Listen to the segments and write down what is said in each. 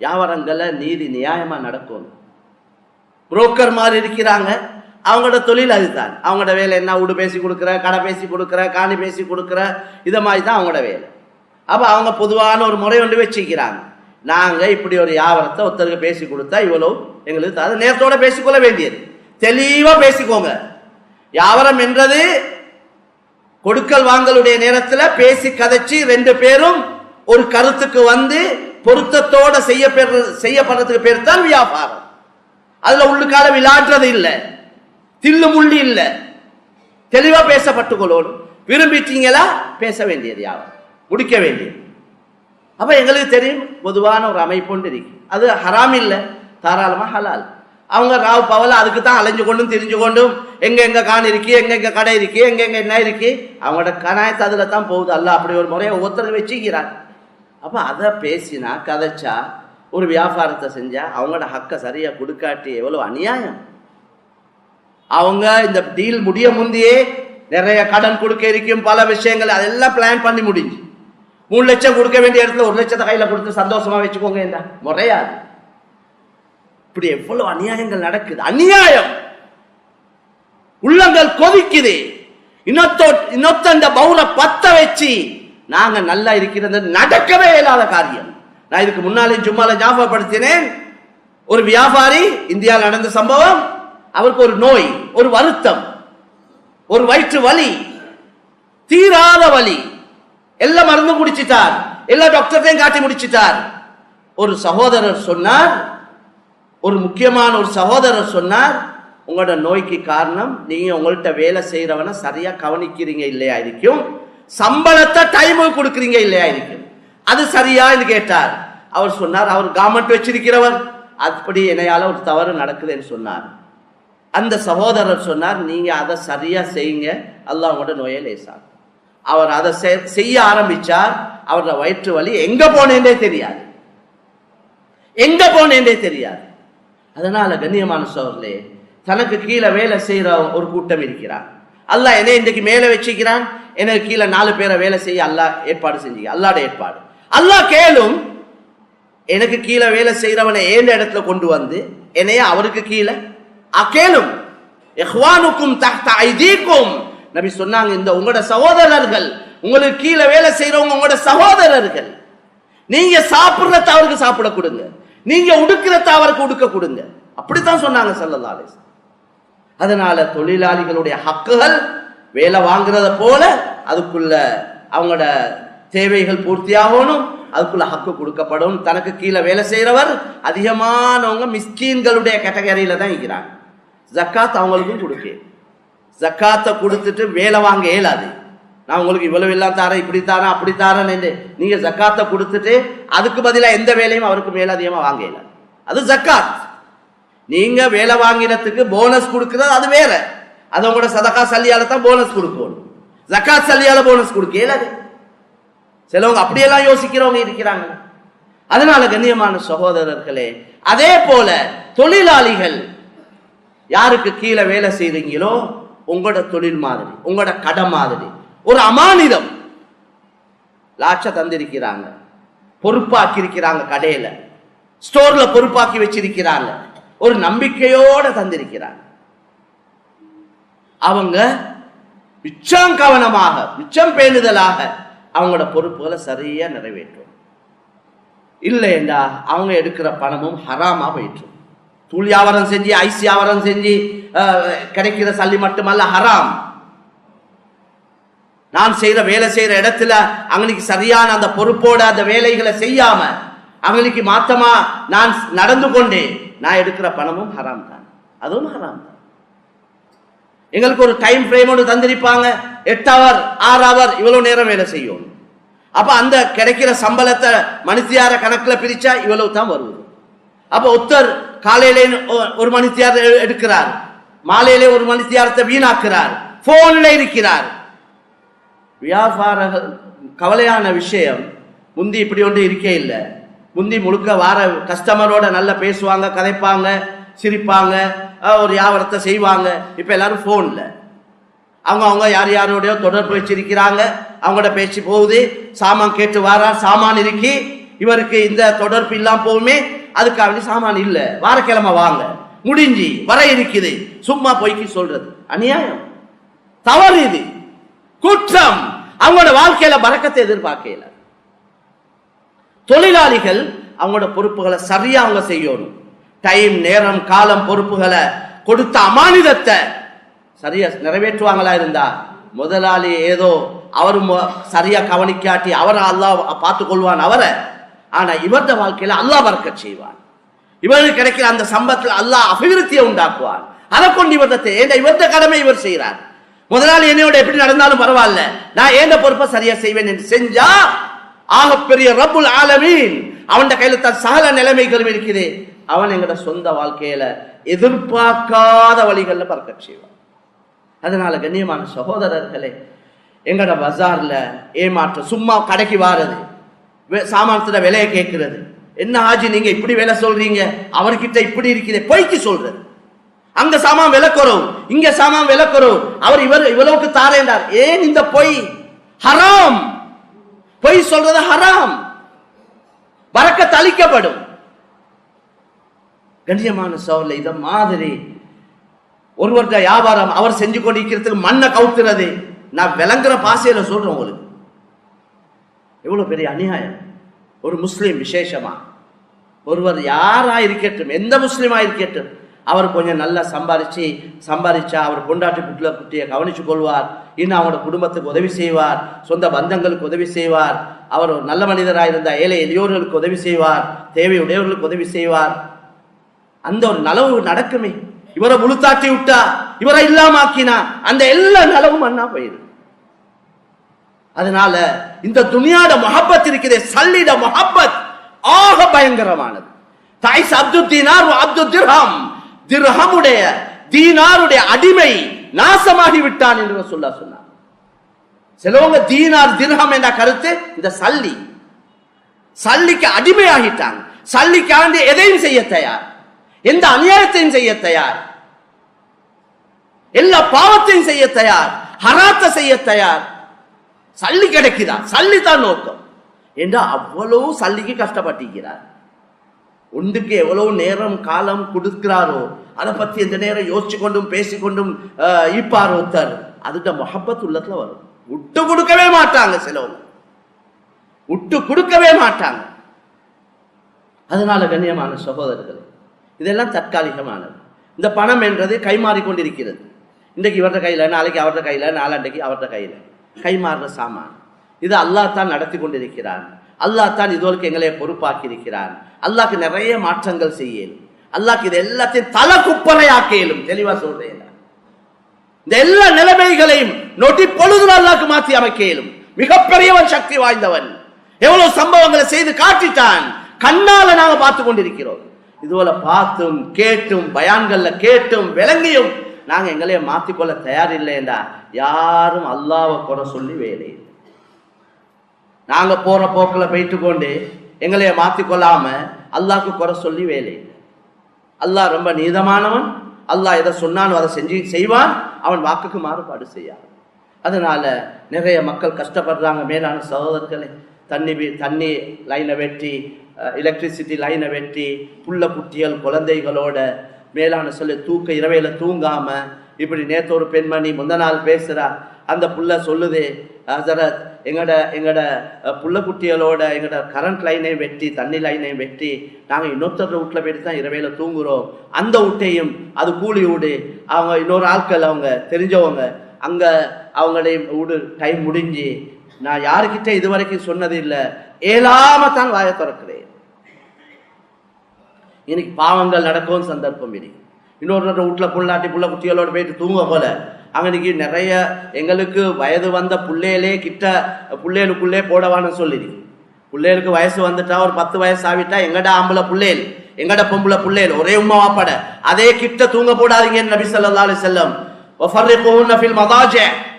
வியாபாரங்களில் நீதி நியாயமா நடக்கும். புரோக்கர் மாதிரி இருக்கிறாங்க. அவங்களோட தொழில் அதுதான். அவங்களோட வேலை என்ன? வீடு பேசி கொடுக்குற கடை பேசி கொடுக்குற காணி பேசி கொடுக்குற இதை மாதிரி தான் அவங்களோட வேலை. அப்போ அவங்க பொதுவான ஒரு முறை ஒன்று வச்சுக்கிறாங்க. நாங்கள் இப்படி ஒரு வியாபாரத்தை ஒருத்தருக்கு பேசி கொடுத்தா இவ்வளோ எங்களுக்கு அது நேரத்தோட பேசிக்கொள்ள வேண்டியது. தெளிவாக பேசிக்கோங்க. வியாபாரம் என்றது கொடுக்கல் வாங்கலுடைய நேரத்தில் பேசி கதைச்சு ரெண்டு பேரும் ஒரு கருத்துக்கு வந்து பொருத்தத்தோட செய்ய செய்யப்படுறதுக்கு பேர் தான் வியாபாரம். அதுல உள்ளுக்கால விளையாடுறது இல்லை. தில்லு முள்ளி இல்லை. தெளிவா பேசப்பட்டுக்கொள்ளணும். விரும்பிட்டீங்களா? பேச வேண்டியது யாரும் முடிக்க வேண்டியது. அப்ப எங்களுக்கு தெரியும் பொதுவான ஒரு அமைப்பு ஒன்று இருக்கு. அது ஹராம் இல்லை. தாராளமா ஹலால். அவங்க ராவ் பவல அதுக்கு தான் அலைஞ்சு கொண்டும் திரிஞ்சு கொண்டும் எங்க எங்க கான் இருக்கு எங்க எங்க கடை இருக்கு எங்க எங்க என்ன இருக்கு அவங்களோட கனாயத்து அதுல தான் போகுது. அல்ல அப்படி ஒரு முறையை ஒவ்வொருத்தர் வச்சுக்கிறாங்க அப்போ அதை பேசினா கதைச்சா ஒரு வியாபாரத்தை செஞ்சா அவங்களோட ஹக்கை சரியாக கொடுக்காட்டி எவ்வளவு அநியாயம்? அவங்க இந்த டீல் முடிய முந்தையே நிறைய கடன் கொடுக்க இருக்கும் பல விஷயங்கள் அதெல்லாம் பிளான் பண்ணி முடிஞ்சு. மூணு லட்சம் கொடுக்க வேண்டிய இடத்துல ஒரு லட்சத்தை கையில் கொடுத்து சந்தோஷமாக வச்சுக்கோங்க என்ன? முறையாது. இப்படி எவ்வளவு அநியாயங்கள் நடக்குது. அநியாயம்! உள்ளங்கள் கொதிக்குது. இன்னொத்தோ இன்னொத்த இந்த பவுல பத்த வச்சு நாங்க நல்லா இருக்கிறது நடக்கவே இயலாத காரியம். நான் இதுக்கு முன்னாலே சும்மால ஞாபகப்படுத்தினேன். ஒரு வியாபாரி இந்தியாவில் நடந்த சம்பவம் அவருக்கு ஒரு நோய் ஒரு வருத்தம் ஒரு வயிற்று வலி தீராத வலி. எல்லா மருந்து குடிச்சிட்டார் எல்லா டாக்டர்டையும் காட்டி முடிச்சிட்டார். ஒரு சகோதரர் சொன்னார் ஒரு முக்கியமான ஒரு சகோதரர் சொன்னார் உங்களோட நோய்க்கு காரணம் நீங்க உங்கள்கிட்ட வேலை செய்யறவன சரியா கவனிக்கிறீங்க இல்லையா? இருக்கும் சம்பளத்தை டைமுக்கு கொடுக்குறீங்க இல்லையா இருக்கு அது சரியா என்று கேட்டார். அவர் சொன்னார் அவர் கவர்மெண்ட் வச்சிருக்கிறவர். அப்படி என்னையால் ஒரு தவறு நடக்குதுன்னு சொன்னார். அந்த சகோதரர் சொன்னார் நீங்க அதை சரியா செய்யுங்க. அல்லாஹ் உங்களோட நோயை லேசார் அவர் அதை செய்ய ஆரம்பிச்சார். அவரோட வயிற்று வலி எங்க போனேன்னே தெரியாது. எங்க போனேன்னே தெரியாது. அதனால கண்ணியமான சோர்லே தனக்கு கீழே வேலை செய்யற ஒரு கூட்டம் இருக்கிறார். அல்லாஹ் என்னை இன்றைக்கு மேலே வச்சுக்கிறான் எனக்கு கீழே நாலு பேரை வேலை செய்ய அல்லாஹ் ஏற்பாடு செஞ்சு அல்லாட ஏற்பாடு. அல்லாஹ் கேளும் எனக்கு கீழே வேலை செய்கிறவனை ஏந்த இடத்துல கொண்டு வந்து என்னைய அவருக்கு கீழே? அ, கேளும். இஹ்வானுக்கும் தஹ்த ஐதீக்கும். நபி சொன்னாங்க இந்த உங்களோட சகோதரர்கள் உங்களுக்கு கீழே வேலை செய்யறவங்க உங்களோட சகோதரர்கள். நீங்க சாப்பிட்றத அவருக்கு சாப்பிட கொடுங்க. நீங்க உடுக்கிறத அவருக்கு உடுக்க கொடுங்க. அப்படித்தான் சொன்னாங்க ஸல்லல்லாஹு அதனால தொழிலாளிகளுடைய ஹக்குகள் வேலை வாங்குறத போல அதுக்குள்ள அவங்களோட தேவைகள் பூர்த்தியாகணும் அதுக்குள்ள ஹக்கு கொடுக்கப்படும். தனக்கு கீழே வேலை செய்கிறவர் அதிகமானவங்க மிஸ்கீன்களுடைய கேட்டகரியில தான் இருக்கிறாங்க. ஜக்காத் அவங்களுக்கும் கொடுக்கு. ஜக்காத்தை கொடுத்துட்டு வேலை வாங்க இயலாது. நான் உங்களுக்கு இவ்வளவு எல்லாம் தாரேன் இப்படி தாரேன் அப்படி தரேன் என்று ஜக்காத்தை கொடுத்துட்டு அதுக்கு பதிலாக எந்த வேலையும் அவருக்கு மேலதிகமாக வாங்க இயலாது. அது ஜக்காத். நீங்க வேலை வாங்கினதுக்கு போனஸ் கொடுக்குறது அது வேற. அது உங்களோட சதகா சல்லியால தான் போனஸ் கொடுக்கணும். ஜக்காத் சல்லியால போனஸ் கொடுக்கல இயலாது சிலவங்க அப்படியெல்லாம் யோசிக்கிறவங்க இருக்கிறாங்க. அதனால கண்ணியமான சகோதரர்களே அதே போல தொழிலாளிகள் யாருக்கு கீழே வேலை செய்றீங்களோ உங்களோட தொழில் மாதிரி உங்களோட கடை மாதிரி ஒரு அமானிதம் லாட்ச தந்திருக்கிறாங்க. பொறுப்பாக்கி இருக்கிறாங்க கடையில. ஸ்டோர்ல பொறுப்பாக்கி வச்சிருக்கிறாங்க. ஒரு நம்பிக்கையோட தந்திருக்கிறார். அவங்க மிச்சம் கவனமாக மிச்சம் பேணுதலாக அவங்களோட பொறுப்புகளை சரியா நிறைவேற்றும். இல்லைண்டா அவங்க எடுக்கிற பணமும் ஹராமா போயிற்றும் தூள் வியாபாரம் செஞ்சு ஐஸ் வியாபாரம் செஞ்சு கிடைக்கிற சல்லி மட்டுமல்ல ஹராம். நான் செய்யற வேலை செய்யற இடத்துல அவங்களுக்கு சரியான அந்த பொறுப்போட அந்த வேலைகளை செய்யாம அவங்களுக்கு மாத்தமா நான் நடந்து கொண்டேன். நான் எடுக்கிற பணமும் ஹராம் தான். அதுவும் ஹராம் தான். எங்களுக்கு ஒரு டைம் ஃப்ரேம் ஒன்று தந்திருப்பாங்க. எட்டு ஹவர் ஆறு ஹவர் இவ்வளவு நேரம் வேலை செய்யும். அப்ப அந்த கிடைக்கிற சம்பளத்தை மணித்தியார கணக்குல பிரிச்சா இவ்வளவு தான் வருவது அப்ப ஒருத்தர் காலையிலே ஒரு மணித்தியார் எடுக்கிறார். மாலையிலே ஒரு மணித்தியாரத்தை வீணாக்குறார். போன்ல இருக்கிறார். வியாபாரங்கள் கவலையான விஷயம். முந்தி இப்படி ஒன்று இருக்கே இல்லை. முந்தி முழுக்க வார கஸ்டமரோட நல்லா பேசுவாங்க கதைப்பாங்க சிரிப்பாங்க ஒரு வியாபாரத்தை செய்வாங்க. இப்போ எல்லாரும் ஃபோனில் அவங்க அவங்க யார் யாரோடையோ தொடர்பு வச்சிருக்கிறாங்க. அவங்களோட பேச்சு போகுது. சாமான் கேட்டு வாரா சாமான் இருக்கி இவருக்கு இந்த தொடர்பு இல்லாமல் போகுமே அதுக்காக சாமான் இல்லை. வாரக்கிழமை வாங்க. முடிஞ்சு வர இருக்குது சும்மா போய்க்கு சொல்றது. அநியாயம். தவறு இது. குற்றம். அவங்களோட வாழ்க்கையில பறக்கத்தை எதிர்பார்க்கல. தொழிலாளிகள் அவங்களோட பொறுப்புகளை சரியா அவங்க செய்யணும். டைம் நேரம் காலம் பொறுப்புகளை கொடுத்த அமானிதத்தை சரியா நிறைவேற்றுவாங்களா இருந்தா? முதலாளி ஏதோ அவர் சரியா கவனிக்காட்டி அவரை அல்லாஹ் பார்த்து கொள்வான் அவரை. ஆனா இவரது வாழ்க்கையில அல்லாஹ் பறக்கச் செய்வான். இவருக்கு கிடைக்கிற அந்த சம்பத்தில் அல்லாஹ் அபிவிருத்தியை உண்டாக்குவான். அதை கொண்டு இவரத்தை ஏண்ட இவரது கடமை இவர் செய்கிறார் முதலாளி என்னையோட எப்படி நடந்தாலும் பரவாயில்ல. நான் ஏந்த பொறுப்பை சரியா செய்வேன் என்று செஞ்சா ஆகப்பெரிய ரபுல் ஆலமீன். அவன் கையில தான் சகல நிலைமைகளும் இருக்குது. அவன் எங்கட சொந்த வாழ்க்கையில எதிர்பார்க்காத வழிகள்ல பறக்க செய்வான். அதனால கண்ணியமான சகோதரர்களே எங்கட பஜார்ல ஏமாற்றம் சும்மா கடைக்கு வாரது வே- சாமானத்துல விலையை கேட்கிறது. என்ன ஆஜி நீங்க இப்படி விலை சொல்றீங்க? அவர்கிட்ட இப்படி இருக்குது பொய்க்கு சொல்றது. அங்க சாமான் விளக்குறோம் இங்க சாமான் விலை அவர் இவர் இவ்வளவுக்கு தாரேண்டார் ஏன் இந்த பொய்? ஹராம்! பொய் சொல்றது ஹராம். பறக்க தளிக்கப்படும் கண்ணியமான சோழ இத மாதிரி ஒருவர்கிட்ட வியாபாரம் அவர் செஞ்சு கொண்டிருக்கிறதுக்கு மண்ணை கவுத்துறது. நான் விளங்குற பாசையில சொல்றேன் உங்களுக்கு. எவ்வளவு பெரிய அநியாயம். ஒரு முஸ்லீம் விசேஷமா. ஒருவர் யாரா இருக்கட்டும் எந்த முஸ்லீமா இருக்கட்டும் அவர் கொஞ்சம் நல்லா சம்பாதிச்சு சம்பாதிச்சா அவர் பொண்டாட்டி குட்டில குட்டியை கவனிச்சு கொள்வார். இன்னும் அவங்களோட குடும்பத்துக்கு உதவி செய்வார். சொந்த பந்தங்களுக்கு உதவி செய்வார். அவர் ஒரு நல்ல மனிதராக இருந்தா ஏழை எளியோர்களுக்கு உதவி செய்வார். தேவையுடையவர்களுக்கு உதவி செய்வார். அந்த ஒரு நலவு நடக்குமே. இவரை முழுத்தாட்டி விட்டா இவரை இல்லாமாக்கினா அந்த எல்லா நலவும் அண்ணா போயிடும். அதனால இந்த துணியாட மொஹப்பத் இருக்கிற சல்லிட மொஹப்பத் ஆக பயங்கரமானது. தாய்ஸ் அப்து தீனார் அப்து திர்ஹமுடைய தீனாருடைய அடிமை நாசமாகி விட்டான் என்று சொல்ல சொன்னார். சிலவங்க தீனார் திர்ஹம் என்ற கருத்து இந்த சல்லி. சல்லிக்கு அடிமையாகிட்டாங்க. சல்லிக்காண்டி எதையும் செய்ய தயார். எந்த அநியாயத்தையும் செய்ய தயார். எல்லா பாவத்தையும் செய்ய தயார். ஹராத்த செய்ய தயார். சல்லி கிடைக்குதா? சல்லி தான் நோக்கம். என்றா அவ்வளவு சல்லிக்கு கஷ்டப்பட்டிருக்கிறார்? ஒன்றுக்கு எவ்வளவு நேரம் காலம் கொடுக்கிறாரோ அதை பற்றி எந்த நேரம் யோசிச்சு கொண்டும் பேசிக்கொண்டும் ஈப்பார் ஒருத்தர் அதுட்ட மொஹப்பத் உள்ளத்தில் வரும். விட்டு கொடுக்கவே மாட்டாங்க சிலவங்க. விட்டு கொடுக்கவே மாட்டாங்க. அதனால கண்ணியமான சகோதரர்கள் இதெல்லாம் தற்காலிகமானது. இந்த பணம் என்றது கைமாறி கொண்டிருக்கிறது இன்றைக்கு இவர்கிட்ட கையில் நாளைக்கு அவர்கிட்ட கையில் நாளாண்டைக்கு அவர்கிட்ட கையில். கைமாறுற சாமான். இது அல்லாஹ் தான் நடத்தி கொண்டிருக்கிறான் அல்லாஹ் தான் இதுவரைக்கும் எங்களை பொறுப்பாக்கி இருக்கிறான் அல்லாஹ்க்கு நிறைய மாற்றங்கள் செய்யலும் அல்லாஹ்க்கு இது எல்லாத்தையும் தலை குப்பரையாக்க இயலும் தெளிவா சொல்றேன் இந்த எல்லா நிலைமைகளையும் நொட்டி பொழுது அல்லாஹ்க்கு மாற்றி அமைக்கலும். மிகப்பெரியவன் சக்தி வாய்ந்தவன். எவ்வளவு சம்பவங்களை செய்து காட்டிட்டான். கண்ணால நாங்க பார்த்து கொண்டிருக்கிறோம். இதுபோல பார்த்தும் கேட்டும் பயான்கள்ல கேட்டும் விளங்கியும் நாங்க எங்களையே மாத்திக்கொள்ள தயாரில்லை என்றா யாரும் அல்லாவை குறை சொல்லி வேலை நாங்கள் நாங்க போற போக்குல போயிட்டு கொண்டு எங்களைய மாத்திக்கொள்ளாம அல்லாஹ்க்கு குறை சொல்லி வேலை அல்லாஹ் ரொம்ப நீதமானவன். அல்லாஹ் எதை சொன்னானோ அதை செஞ்சு செய்வான். அவன் வாக்குக்கு மாறுபாடு செய்யான் அதனால நிறைய மக்கள் கஷ்டப்படுறாங்க. மேலான சகோதரர்களே தண்ணி தண்ணி லைனை வெட்டி எலக்ட்ரிசிட்டி லைனை வெட்டி புள்ள குட்டிகள் குழந்தைகளோட மேலான சொல்லி தூக்க இரவையில தூங்காம இப்படி நேற்று ஒரு பெண்மணி முந்த நாள் பேசுறா. அந்த புள்ள சொல்லுது ஹசரத் எங்களோட எங்களோட புள்ள குட்டிகளோட எங்கட கரண்ட் லைனையும் வெட்டி தண்ணி லைனையும் வெட்டி நாங்கள் இன்னொருத்தர் வீட்டில் போயிட்டு தான் இரவையில் தூங்குகிறோம் அந்த வீட்டையும் அது கூலி வீடு அவங்க இன்னொரு ஆட்கள் அவங்க தெரிஞ்சவங்க அங்கே அவங்களுடைய வீடு டைம் முடிஞ்சு நான் யாருக்கிட்ட இதுவரைக்கும் சொன்னது இல்லை. ஏலாம தான் வாயை திறக்கிறேன். இன்னைக்கு பாவங்கள் நடக்கவும் சந்தர்ப்பம் இருக்கு இன்னொரு வீட்டில் புள்ளாட்டி புள்ள குட்டிகளோட போயிட்டு தூங்க போல அவனுக்கு நிறைய எங்களுக்கு வயது வந்த பிள்ளையிலே கிட்ட பிள்ளைகளுக்குள்ளே போடவான்னு சொல்லிடு. பிள்ளைகளுக்கு வயசு வந்துட்டா ஒரு பத்து வயசு ஆகிட்டா எங்கடா ஆம்பளை பிள்ளைகள்? எங்கட பொம்பளை பிள்ளைகள்? ஒரே உமா வாப்பாட. அதே கிட்ட தூங்க போடாதீங்கன்னு நபி ஸல்லல்லாஹு அலி செல்லம்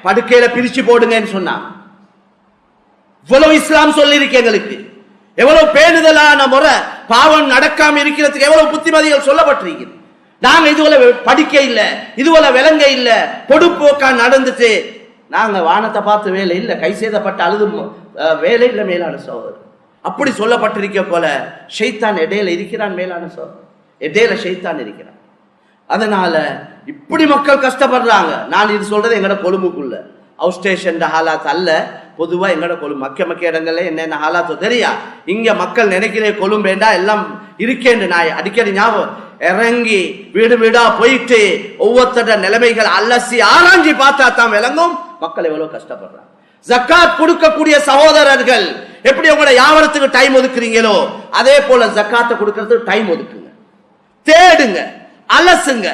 படுக்கையில பிரிச்சு போடுங்கன்னு சொன்னான் இவ்வளவு இஸ்லாம் சொல்லியிருக்கு எங்களுக்கு. எவ்வளவு பேணுதலான முறை பாவம் நடக்காம இருக்கிறதுக்கு எவ்வளவு புத்திமதிகள் சொல்லப்பட்டிருக்கிறது நாங்க இதுவரை படிக்க இல்லை இதுவரை விளங்க இல்லை பொடுப்போக்கா நடந்துட்டு நாங்க வானத்தை பார்த்து வேலை இல்லை கை சேதப்பட்ட அழுது வேலை இல்லை மேலான சோதர். அப்படி சொல்லப்பட்டிருக்க போல ஷைத்தான் இடையில இருக்கிறான் மேலான சோதர். இடையில ஷைத்தான் இருக்கிறான். அதனால இப்படி மக்கள் கஷ்டப்படுறாங்க. நான் இது சொல்றது எங்கட கொழும்புக்குள்ள. அவுட் ஸ்டேஷன் ஹாலாத் அல்ல. பொதுவாக எங்களோட கொழும்பு மக்க மக்க இடங்கள்ல என்னென்ன ஹாலாத்தோ தெரியா? இங்க மக்கள் நினைக்கிற கொழும்பேண்டா எல்லாம் இருக்கேன்னு நான் அடிக்கடி ஞாபகம் இறங்கி வீடு வீடா போயிட்டு ஒவ்வொருத்தர நிலைமைகள் அலசி ஆராய்ஞ்சி பார்த்தா தான் விளங்கும். மக்கள் எவ்வளவு கஷ்டப்படுறாங்க. ஜக்காத் கொடுக்கக்கூடிய சகோதரர்கள் எப்படி உங்களை யாவரத்துக்கு டைம் ஒதுக்குறீங்களோ அதே போல ஜக்காத்தை கொடுக்கறதுக்கு டைம் ஒதுக்குங்க. தேடுங்க அலசுங்க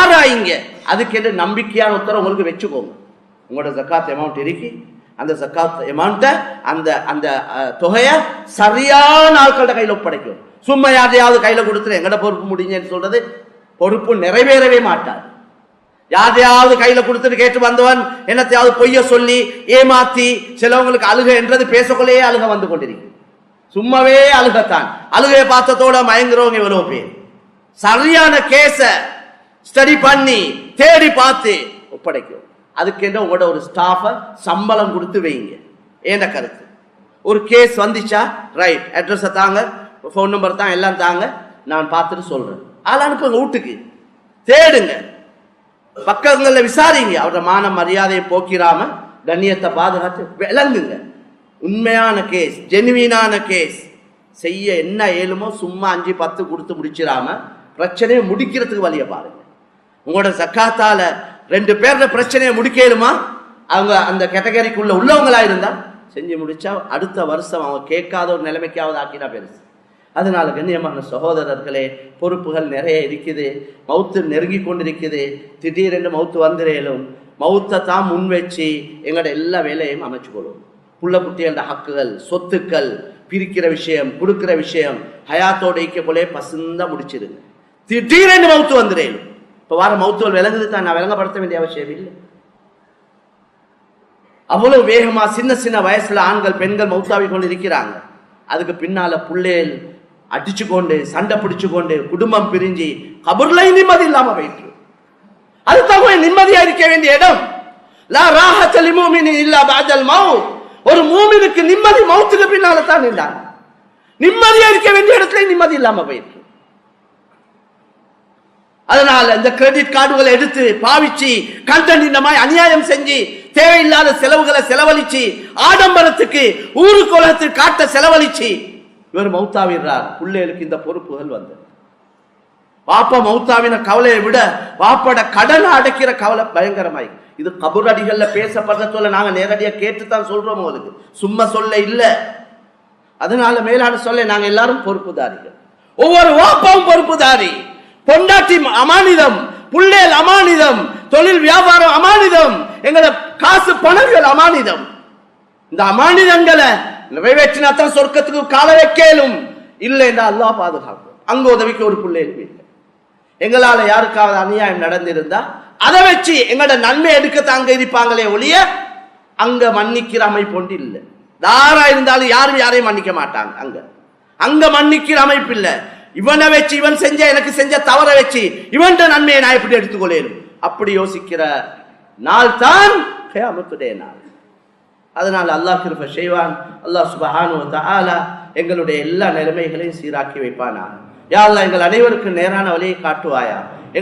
ஆராயுங்க. அதுக்கேற்ற நம்பிக்கையான உத்தரவு உங்களுக்கு வச்சுக்கோங்க. உங்களோட ஜக்காத் அமௌண்ட் இருக்கி அந்த ஜக்காத் அமௌண்ட்டை அந்த அந்த தொகையை சரியான ஆட்களோட கையில் ஒப்படைக்கும் சும்மா யாரையாவது கையில் கொடுத்துரு எங்கட பொறுப்பு முடிஞ்சேன்னு சொல்றது பொறுப்பு நிறைவேறவே மாட்டார். யாரையாவது கையில் கொடுத்துட்டு கேட்டு வந்தவன் என்னத்தையாவது பொய்ய சொல்லி ஏமாத்தி சிலவங்களுக்கு அழுக என்றது பேசக்குள்ளேயே அழுக வந்து கொண்டிருக்கு சும்மாவே அழுகத்தான். அழுகையை பார்த்ததோட மயங்குறவங்க எவ்வளவு பேர். சரியான கேஸ ஸ்டடி பண்ணி தேடி பார்த்து ஒப்படைக்கும். அதுக்கென்ற உங்களோட ஒரு ஸ்டாஃபை சம்பளம் கொடுத்து வைங்க. ஏன கருத்து? ஒரு கேஸ் வந்துச்சா? ரைட் அட்ரஸை தாங்க. ஃபோன் நம்பர் தான் எல்லாம் தாங்க நான் பார்த்துட்டு சொல்கிறேன் ஆள் அனுப்புங்க வீட்டுக்கு. தேடுங்க. பக்கங்களில் விசாரிங்க. அவரோட மான மரியாதையை போக்கிராம கண்ணியத்தை பாதுகாத்து விளங்குங்க. உண்மையான கேஸ் ஜெனுவீனான கேஸ் செய்ய என்ன ஏழுமோ சும்மா அஞ்சு பத்து கொடுத்து முடிச்சிடாம பிரச்சனையை முடிக்கிறதுக்கு வழியை பாருங்க. உங்களோட சக்காத்தால ரெண்டு பேரோட பிரச்சனையை முடிக்கலுமா? அவங்க அந்த கேட்டகரிக்குள்ள உள்ளவங்களா இருந்தா செஞ்சு முடிச்சா அடுத்த வருஷம் அவங்க கேட்காத ஒரு நிலைமைக்காவது ஆக்கினா பெருசு. அதனால கண்ணியமான சகோதரர்களே பொறுப்புகள் நிறைய இருக்குது. மவுத்து நெருங்கி கொண்டிருக்குது. திடீரென்று மவுத்து வந்துடையிலும் மவுத்தை தான் முன் வச்சு எங்களோட எல்லா வேலையும் அமைச்சுக்கொள்ளும் புள்ள குட்டிகளோட ஹக்குகள் சொத்துக்கள் பிரிக்கிற விஷயம் கொடுக்கிற விஷயம் ஹயாத்தோட இக்க போலே பசுந்தா முடிச்சிருங்க. திடீரென்று மவுத்து வந்துடலும் இப்போ வார மவுத்துகள் விளங்குது தான் நான் விளங்கப்படுத்த வேண்டிய அவசியம் இல்லை. அவ்வளவு வேகமாக சின்ன சின்ன வயசுல ஆண்கள் பெண்கள் மௌத்தாவி கொண்டு இருக்கிறாங்க. அதுக்கு பின்னால புள்ளேல் அடிச்சு கொண்டு சண்டை பிடிச்சு கொண்டு குடும்பம் பிரிஞ்சு கபர்ல நிம்மதி இல்லாம போயிட்டு அது தகுந்த நிம்மதியா இருக்க வேண்டிய இடம். லா ராஹத்தலி மூமினி இல்லா பாஜல் மவுத் ஒரு மூமினுக்கு நிம்மதி மௌத்துக்கு பின்னால தான் நின்றாங்க நிம்மதியா இருக்க வேண்டிய இடத்துல நிம்மதி இல்லாம போயிருக்கு அதனால இந்த கிரெடிட் கார்டுகளை எடுத்து பாவிச்சு கண்டனிந்தமாய் அநியாயம் செஞ்சு தேவையில்லாத செலவுகளை செலவழிச்சு ஆடம்பரத்துக்கு ஊரு உலகத்துக்கு காட்ட செலவழிச்சு இவர் மௌத்தாவிடுறார். பிள்ளைகளுக்கு இந்த பொறுப்புகள் வந்தது பாப்பா மௌத்தாவின கவலையை விட பாப்போட கடனை அடைக்கிற கவலை பயங்கரமாய். இது கபுரடிகள்ல பேசப்படுற சொல்ல நாங்க நேரடியா கேட்டுத்தான் சொல்றோம் அதுக்கு சும்மா சொல்ல இல்ல. அதனால மேலான சொல்ல நாங்க எல்லாரும் பொறுப்புதாரிகள். ஒவ்வொரு வாப்பாவும் பொறுப்புதாரி. பொண்டாட்டி அமானிதம் புள்ளேல் அமானிதம் தொழில் வியாபாரம் அமானிதம் எங்களோட காசு பணங்கள் அமானிதம். இந்த அமானிதங்களை நிறைவேற்றினா தான் சொர்க்கத்துக்கு கால வைக்கலும் இல்லை என்று அல்லாஹ் பாதுகாக்கும். அங்க உதவிக்கு ஒரு பிள்ளை இல்லை எங்களால யாருக்காவது அநியாயம் நடந்திருந்தா அதை வச்சு எங்களோட நன்மை எடுக்க அங்க இருப்பாங்களே ஒழிய அங்க மன்னிக்கிற அமைப்பு ஒன்று இல்லை. தாரா இருந்தாலும் யாரும் யாரையும் மன்னிக்க மாட்டாங்க அங்க. அங்க மன்னிக்கிற அமைப்பு இல்லை. இவனை வச்சு இவன் செஞ்ச எனக்கு செஞ்ச தவற வச்சு இவன்ட நன்மையை நான் எப்படி எடுத்துக்கொள்ளேன் அப்படி யோசிக்கிற நாள் தான் கியாமத்துடைய நாள். அதனால் அல்லாஹ் கிருப செய்வான். அல்லாஹ் சுபஹானு வ எங்களுடைய எல்லா நிலைமைகளையும் சீராக்கி வைப்பானா யா எங்கள் அனைவருக்கும் நேரான வழியை காட்டுவாயா